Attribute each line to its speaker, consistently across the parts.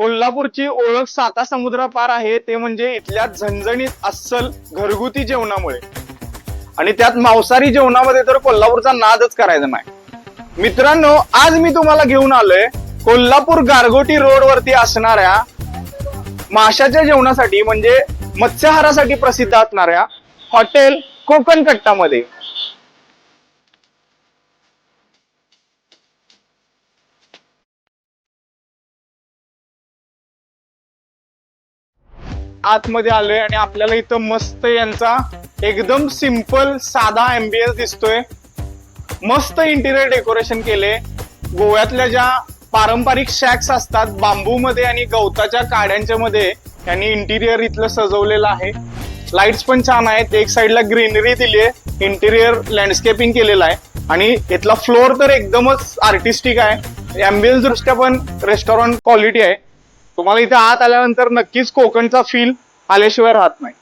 Speaker 1: कोल्हापूरची ओळख साता समुद्रापार आहे ते म्हणजे इथल्या झणझणीत अस्सल घरगुती जेवणामुळे. आणि त्यात मांसाहारी जेवणामध्ये तर कोल्हापूरचा नादच करायचा नाही. मित्रांनो आज मी तुम्हाला घेऊन आलोय कोल्हापूर गारगोटी रोड वरती असणाऱ्या माशाच्या जेवणासाठी म्हणजे मत्स्याहारासाठी प्रसिद्ध असणाऱ्या हॉटेल कोकण कट्टामध्ये आतमध्ये आलोय आणि आपल्याला इथं मस्त यांचा एकदम सिंपल साधा एमबीएस दिसतोय. मस्त इंटिरियर डेकोरेशन केले गोव्यातल्या ज्या पारंपरिक शॅक्स असतात बांबू मध्ये आणि गवताच्या काड्यांच्या मध्ये त्यांनी इंटिरियर इथलं सजवलेलं आहे. लाईट्स पण छान आहेत. एक साइडला ग्रीनरी दिली आहे इंटिरियर लँडस्केपिंग केलेलं आहे. आणि इथला फ्लोअर तर एकदमच आर्टिस्टिक आहे. अँबियन्स दृष्ट्या पण रेस्टॉरंट क्वालिटी आहे. तुम्हाला इथे आत आल्यानंतर नक्कीच कोकणचा फील आल्याशिवाय राहत नाही.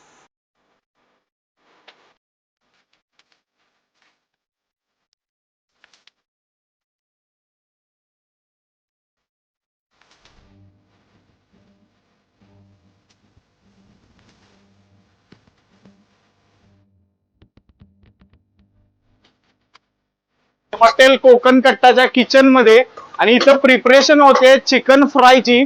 Speaker 1: हॉटेल कोकण कट्टाच्या किचनमध्ये आणि इथं प्रिपरेशन होते चिकन फ्रायची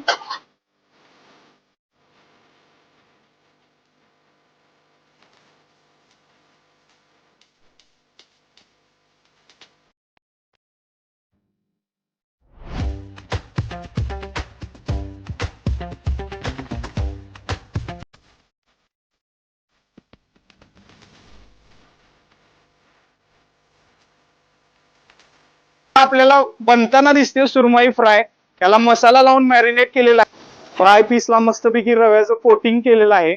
Speaker 1: आपल्याला बनताना दिसते सुरमई फ्राय. त्याला मसाला लावून मॅरिनेट केलेला आहे. फ्राय पीसला मस्तपैकी रव्याचं कोटिंग केलेलं आहे.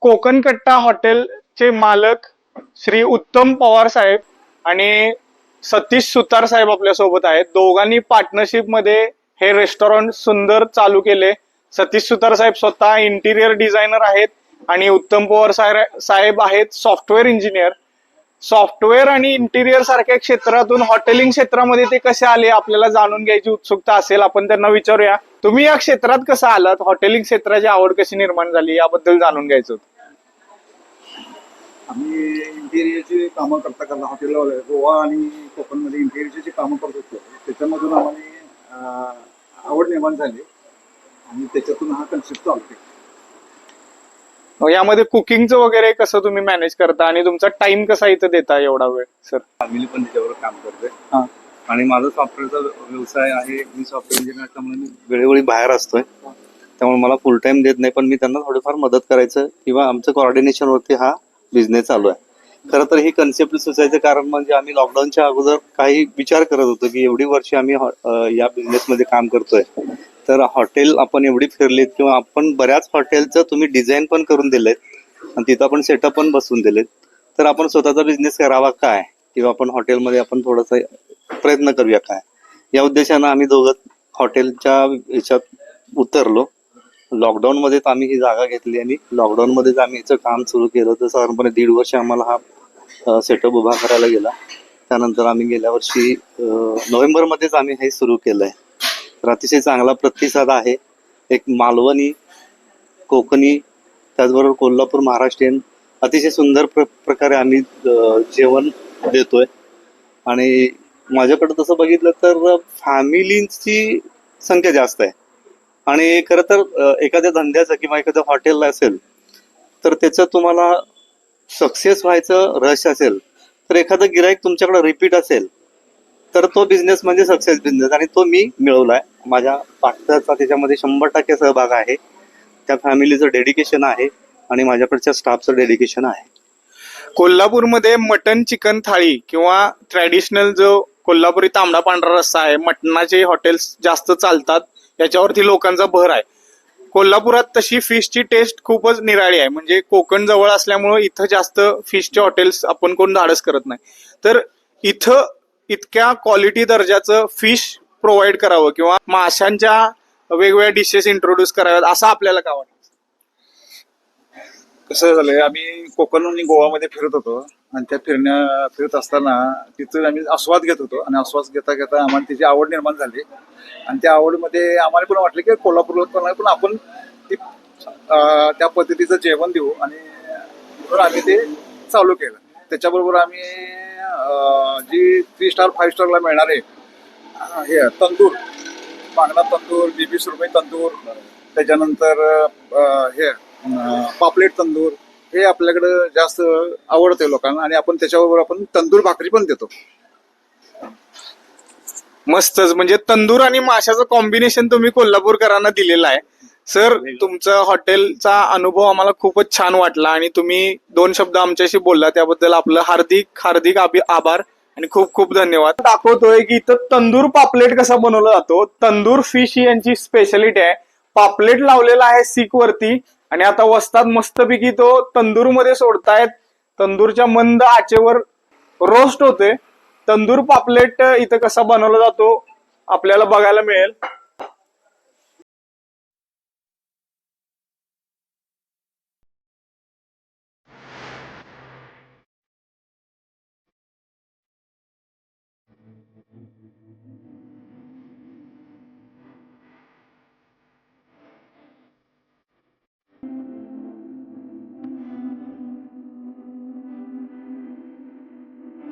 Speaker 1: कोकण कट्टा हॉटेलचे मालक श्री उत्तम पवार साहेब आणि सतीश सुतार साहेब आपल्यासोबत आहेत. दोघांनी पार्टनरशिपमध्ये हे रेस्टॉरंट सुंदर चालू केले. सतीश सुतार साहेब स्वतः इंटिरियर डिझायनर आहेत आणि उत्तम पवार साहेब साहेब आहेत सॉफ्टवेअर इंजिनियर सॉफ्टवेअर आणि इंटिरियर सारख्या क्षेत्रातून हॉटेलिंग क्षेत्रामध्ये ते कसे आले आपल्याला जाणून घ्यायची उत्सुकता असेल आपण त्यांना विचारूया. तुम्ही या क्षेत्रात कसं आलात? हॉटेलिंग क्षेत्राची आवड कशी निर्माण झाली याबद्दल जाणून घ्यायचं
Speaker 2: आम्ही इंटेरियरची कामं करता करता हॉटेलला गोवा आणि कोकणमध्ये इंटेरियरची कामं करत होतो त्याच्यामधून आम्हाला आवड निर्माण झाली. आणि त्याच्यातून हा कन्सेप्ट चालू केला
Speaker 1: मग यामध्ये कुकिंगचं वगैरे कसं तुम्ही मॅनेज करता? आणि तुमचा टाइम कसा इथं देता एवढा वेळ सर
Speaker 2: फॅमिली पण त्याच्यावर काम करते
Speaker 1: हा.
Speaker 2: आणि माझा सॉफ्टवेअरचा व्यवसाय आहे. मी सॉफ्टवेअर इंजिनियर त्यामुळे मी वेळोवेळी बाहेर असतोय. त्यामुळे मला फुल टाइम देत नाही पण मी त्यांना थोडीफार मदत करायचं किंवा आमचं coordination वरती हा बिझनेस चालू आहे. खरं तर ही कन्सेप्ट सुचायचं कारण म्हणजे आम्ही लॉकडाऊनच्या अगोदर काही विचार करत होतो की एवढी वर्ष आम्ही या बिझनेसमध्ये काम करतोय. तर हॉटेल आपण एवढी फिरलीत किंवा आपण बऱ्याच हॉटेलचं तुम्ही डिझाईन पण करून दिलेत आणि तिथं आपण सेटअप पण बसवून दिलेत. तर आपण स्वतःचा बिझनेस करावा काय? किंवा आपण हॉटेलमध्ये आपण थोडासा प्रयत्न करूया काय? या उद्देशानं आम्ही दोघं हॉटेलच्या ह्याच्यात उतरलो. लॉकडाऊन मध्येच आम्ही ही जागा घेतली आणि लॉकडाऊन मध्येच आम्ही याचं काम सुरू केलं. तर साधारणपणे दीड वर्ष आम्हाला हा सेटअप उभा करायला गेला. त्यानंतर आम्ही गेल्या वर्षी नोव्हेंबरमध्येच आम्ही हे सुरू केलं आहे तर अतिशय चांगला प्रतिसाद आहे. एक मालवणी कोकणी त्याचबरोबर कोल्हापूर महाराष्ट्रीयन अतिशय सुंदर प्र प्रकारे आम्ही जेवण देतोय. आणि माझ्याकडे तसं बघितलं तर फॅमिलींची संख्या जास्त आहे. आणि खरं तर एखाद्या धंद्याचं किंवा एखाद्या हॉटेलला असेल तर त्याचं तुम्हाला सक्सेस व्हायचं रश असेल तर एखादं गिराईक तुमच्याकडे रिपीट असेल तर तो बिझनेस म्हणजे सक्सेस बिझनेस आणि तो मी मिळवलाय. माझ्या पार्टनरचा त्याच्यामध्ये शंभर टक्के सहभाग आहे. त्या फॅमिलीचं डेडिकेशन आहे आणि माझ्याकडच्या स्टाफचं डेडिकेशन आहे.
Speaker 1: कोल्हापूरमध्ये मटन चिकन थाळी किंवा ट्रॅडिशनल जो कोल्हापुरी तांबडा पांढरा रस्सा आहे मटणाचे हॉटेल्स जास्त चालतात याच्यावरती लोकांचा भर आहे. कोल्हापुरात तशी फिशची टेस्ट खूपच निराळी आहे. म्हणजे कोकण जवळ असल्यामुळे इथं जास्त फिशचे हॉटेल्स आपण कोण धाडस करत नाही. तर इथं इतक्या क्वालिटी दर्जाचं फिश प्रोव्हाइड करावं किंवा माशांच्या वेगवेगळ्या डिशेस इंट्रोड्यूस कराव्यात असं आपल्याला का वाटतं?
Speaker 3: कसं झालंय आम्ही कोकण आणि गोवामध्ये फिरत होतो. आणि त्या फिरण्या फिरत असताना तिथं आम्ही आस्वाद घेत होतो. आणि आस्वाद घेता घेता आम्हाला त्याची आवड निर्माण झाली. आणि त्या आवडीमध्ये आम्हाला पण वाटलं की कोल्हापूरला पण आपण ती त्या पद्धतीचं जेवण देऊ. आणि म्हणून आम्ही ते चालू केलं. त्याच्याबरोबर आम्ही जी थ्री स्टार फाईव्ह स्टारला मिळणारे हे तंदूर बांगडा तंदूर बीबी सुरमई तंदूर त्याच्यानंतर हे पापलेट तंदूर हे आपल्याकडं जास्त आवडते लोकांना आणि आपण त्याच्याबरोबर आपण तंदूर भाकरी पण देतो.
Speaker 1: मस्तच म्हणजे तंदूर आणि माशाचं कॉम्बिनेशन तुम्ही कोल्हापूरकरांना दिलेलं आहे. सर तुमचं हॉटेलचा अनुभव आम्हाला खूपच छान वाटला आणि तुम्ही दोन शब्द आमच्याशी बोलला त्याबद्दल आपलं हार्दिक हार्दिक आभि- आभार आणि खूप खूप धन्यवाद. दाखवतोय की इथं तंदूर पापलेट कसा बनवला जातो? तंदूर फिश ही यांची स्पेशालिटी आहे. पापलेट लावलेला आहे सीक वरती. आणि आता वस्तात मस्तपैकी तो तंदूरमध्ये सोडतायत. तंदूरच्या मंद आचेवर रोस्ट होते तंदूर पापलेट इथं कसा बनवला जातो आपल्याला बघायला मिळेल.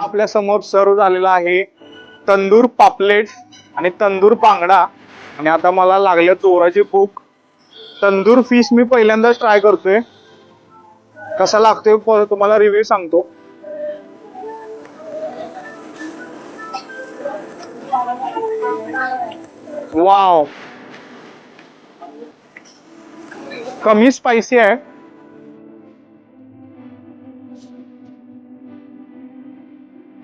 Speaker 1: आपल्यासमोर सर्व झालेला आहे तंदूर पापलेट आणि तंदूर पांगडा आणि आता मला लागल्या चोराची भूक तंदूर फिश मी पहिल्यांदाच ट्राय करतोय. कसा लागतोय तुम्हाला रिव्ह्यू सांगतो. वाव कमी स्पायसी आहे.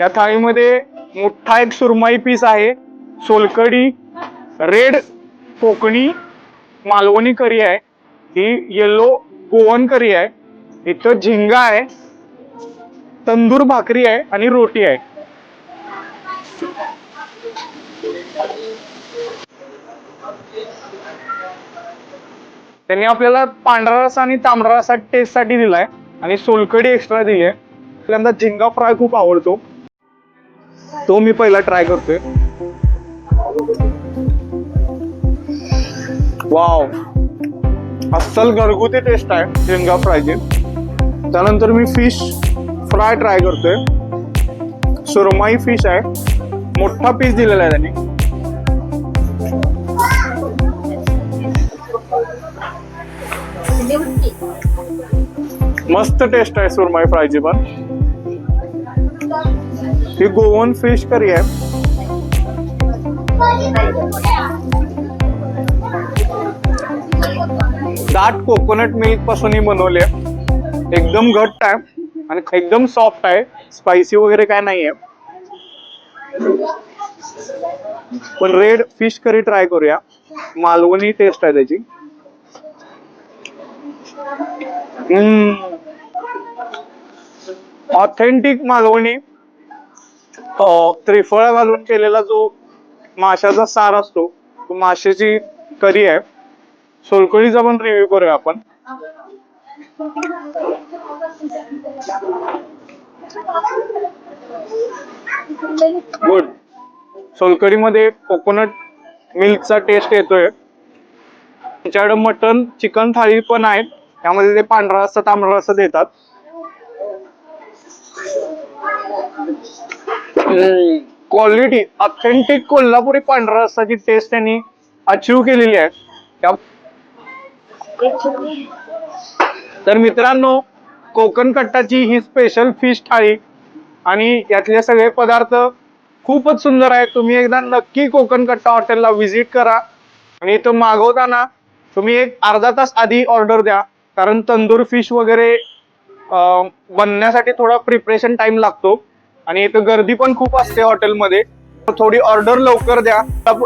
Speaker 1: या थाळीमध्ये मोठा एक सुरमई पीस आहे. सोलकडी रेड कोकणी मालवणी करी आहे. ही येलो गोवन करी आहे. इथं झिंगा आहे. तंदूर भाकरी आहे आणि रोटी आहे. त्यांनी आपल्याला पांढरा रसा आणि तांबडा रसा टेस्टसाठी दिलाय आणि सोलकडी एक्स्ट्रा दिली आहे. आपल्याला झिंगा फ्राय खूप आवडतो. तो मी पहिला ट्राय करतोय. वाव अस्सल घरगुती टेस्ट आहे शेंगा फ्रायची त्यानंतर मी फिश फ्राय ट्राय करतोय. सुरमाई फिश आहे. मोठा पीस दिलेला आहे त्यांनी. मस्त टेस्ट आहे सुरमई फ्रायची पण. ही गोवन फिश करी आहे दाट कोकोनट मिल्कपासून ही बनवली आहे. एकदम घट्ट आहे आणि एकदम सॉफ्ट आहे. स्पायसी वगैरे काय आहे पण रेड फिश करी ट्राय करूया. मालवणी टेस्ट आहे त्याची. ऑथेंटिक मालवणी. त्रिफळा घालून केलेला जो माशाचा सार असतो तो माशाची करी आहे. सोलकढीचा पण रिव्ह्यू करूया आपण. गुड सोलकढीमध्ये कोकोनट मिल्कचा टेस्ट येतोय. त्याच्याकडे मटन चिकन थाळी पण आहेत. त्यामध्ये ते पांढरा रस्सा तांबडा रस्सा देतात. क्वालिटी ऑथेंटिक कोल्हापुरी पांढरा रस्ताची टेस्ट त्यांनी अचीव केलेली आहे. त्या तर मित्रांनो कोकण कट्टाची ही स्पेशल फिश थाळी आणि यातले सगळे पदार्थ खूपच सुंदर आहेत. तुम्ही एकदा नक्की कोकण कट्टा हॉटेलला व्हिजिट करा आणि तो मागवताना तुम्ही एक अर्धा तास आधी ऑर्डर द्या. कारण तंदूर फिश वगैरे बनण्यासाठी थोडा प्रिपरेशन टाइम लागतो. आणि इथं गर्दी पण खूप असते हॉटेलमध्ये. तर थोडी ऑर्डर लवकर द्या.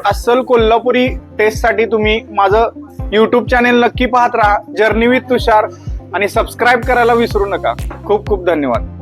Speaker 1: अस्सल कोल्हापुरी टेस्टसाठी तुम्ही माझं युट्यूब चॅनेल नक्की पाहत राहा. Journey with Tushar. आणि सबस्क्राईब करायला विसरू नका. खूप खूप धन्यवाद.